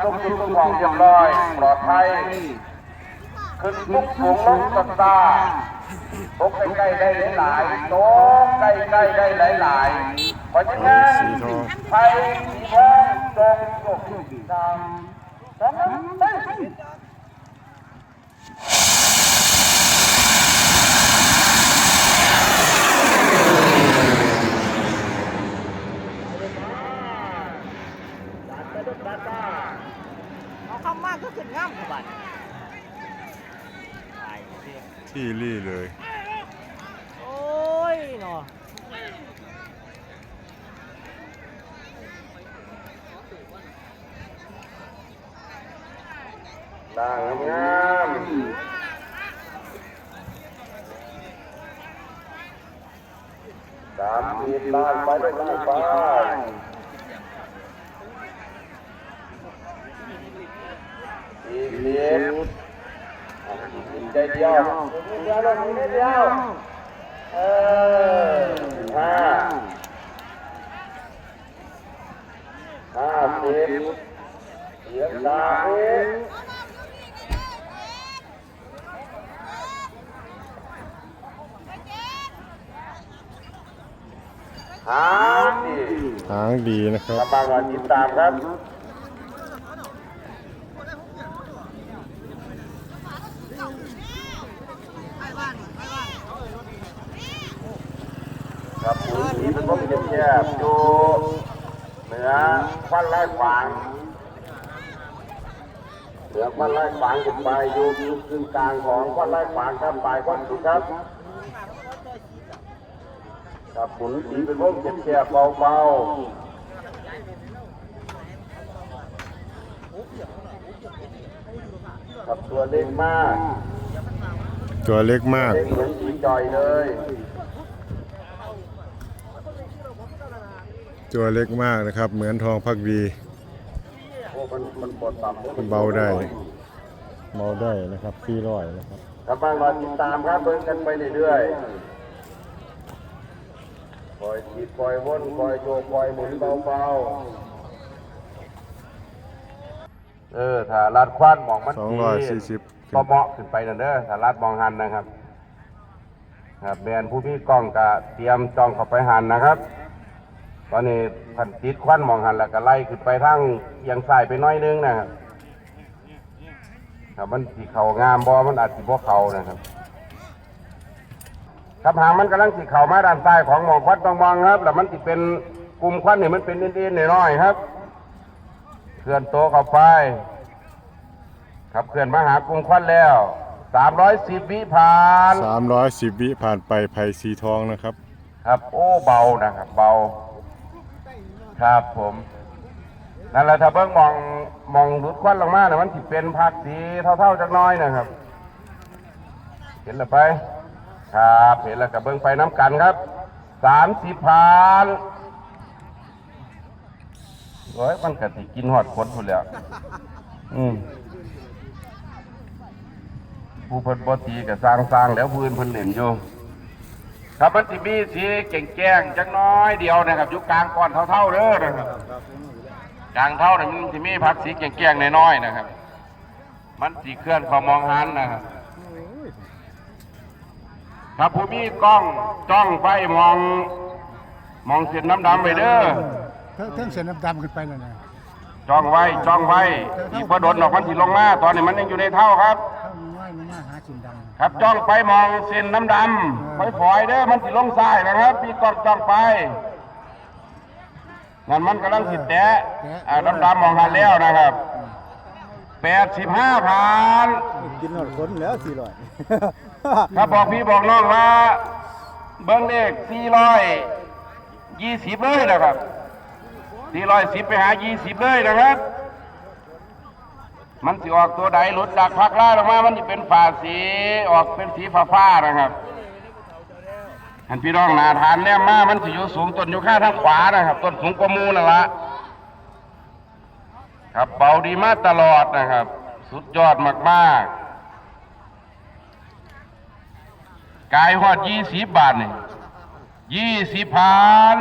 ลงทุนของเรียบร้อยปลอดภัยขึ้นทุกสูงลงสตาร์ตกใกล้ได้หลายๆตกใกล้ๆได้หลายๆเพราะฉะนั้นไทยสีทองจงจบตามสองนั้ไป เอาคำมากก็ขึ้นง่ามกับบัตรตายสิที่รี่เลย โอ้ยเนาะด่างงามสามสิบล้านไปด้วยกันไป อีกเดียวอีกใจเดียวอีกเดียวเดียวเออห้าห้าสิบเหยียบสามหางดีหางดีนะครับกำลังมาติดตามครับ มีเป็นพวกเก็บแยบอยู่เหนือควันไล่ขวางเหนือควันไล่ขวางขึ้นไปอยู่อยู่กึ่งกลางของควันไล่ขวางครับปลายควันสุดครับครับหมุนสีเป็นวงเจ็บแฉบเบาๆครับตัวเล็กมาก ตัวเล็กมาก เล็กเหมือนสีจอยเลย ตัวเล็กมากนะครับ เหมือนทองพักดีโอ้มันมันปวดต่ำเบาได้เบาได้นะครับสี่ร้อยนะครับครับบ้างรอติดตามครับเบิ่งกันไปเรื่อยๆปล่อยขีดปล่อยวนปล่อยโยกปล่อยหมุนเบาๆเออถ้าลัดควันมองมันสองร้อยสี่สิบก็เหมาะขึ้นไปนั่นเด้อถ้าลัดมองหันนะครับครับแบรนด์ผู้มีกล้องก็เตรียมจองเข้าไปหันนะครับ ตอนนี้พันติดควันมองหันแล้วก็ไล่ขึ้นไปทางเอียงซ้ายไปหน้อยนึงนะครับครับมันสีเขางามบอมันอาจสีพวกเขานะครับ ครับหางมันกำลังสีเขามาด้านซ้ายของหมองควันตองมองครับ แล้วมันสิเป็นกลุ่มควันนี่มันเป็นเด่นๆน้อยๆครับ เคลื่อนโตวเข้าไป ครับเคลื่อนมาหากลุ่มควันแล้วสามร้อยสิบวิผ่านสามร้อยสิบวิผ่านไปไผ่สีทองนะครับ ครับ โอ้เบานะครับ เบา ครับผมนั่นแหละถ้าเบิ้งมองมองรุดควันลงมาเนี่ยมันสิเป็นผักสีเท่าๆจักหน้อยนะครับ เห็นแล้วไป ครับเห็นแล้วกับเบิ้งไปน้ำกันครับสามสิบพันโอ้ยมันกะสิกินหอดคนพุ่นแล้วอืมผู้เพิ่นบ่ตีก็สร้างสร้างๆแล้วพื้นเพิ่นเล่นอยู่ ครับมันสิมีสีแก่งแจ้งๆจักหน้อยเดียวนะครับอยู่กลางก้อนเท่าๆเด้อนะครับกลางเท่าเนี่ยมันสิมีผักสีแก่งแจ้งๆน้อยๆนะครับ มันสีเคลื่อนเขอมองหันนะครับถ้าผู้มีกล้องจ้องไปมอง มองเส้นน้ำดำไปเด้อเทิงเทิงเส้นดำๆขึ้นไปแล้วนะจ้องไว้จ้องไว้อีกพอโดนออกมันสิลงมาตอนนี้มันยังอยู่ในเท่าครับ ครับจ้องไปมองเส้นน้ำดำฝอยๆเด้อมันสิลงทรายนะครับพี่กล้องจ้องไปนั่นมันกำลังสิแตะอ่าน้ำดำมองหันแล้วนะครับแปดสิบห้าพันกินหอดคนแล้วสี่ร้อยครับบอกพี่บอกน้องว่า เบิ้งเลขสี่ร้อยยี่สิบเลยนะครับสี่ร้อยสิบไปหายี่สิบเลยนะครับ มันสิออกตัวใดหลุดจากพักล่าลงมา มันจะเป็นฝาสีออกเป็นสีฟ้าฟ้านะครับหันพี่น้องนาทานเนี่ยมา มันสิอยู่สูงต้นอยู่ข้างทางขวานะครับต้นสูงกว่ามูนั่นละครับเบาดีมากตลอดนะครับ สุดยอดมากๆกายหอดยี่สิบบาทนี่ยี่สิบพัน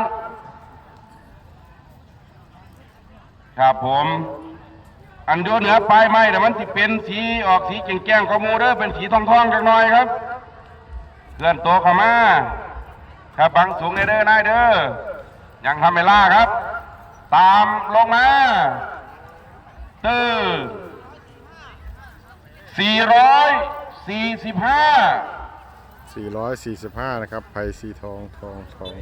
ครับผม อันโยเหนือปลายไม้แต่มันสิเป็นสีออกสีแจ้งๆก็มูเด้อเป็นสีทองๆจักหน่อยครับเคลื่อนตัวเข้ามาครับบังสูงในเด้อนายเด้อยังทำไม่ล่าครับ ตามลงมาตื้อสี่ร้อยสี่สิบห้า445นะครับไผ่สีทองทองทอง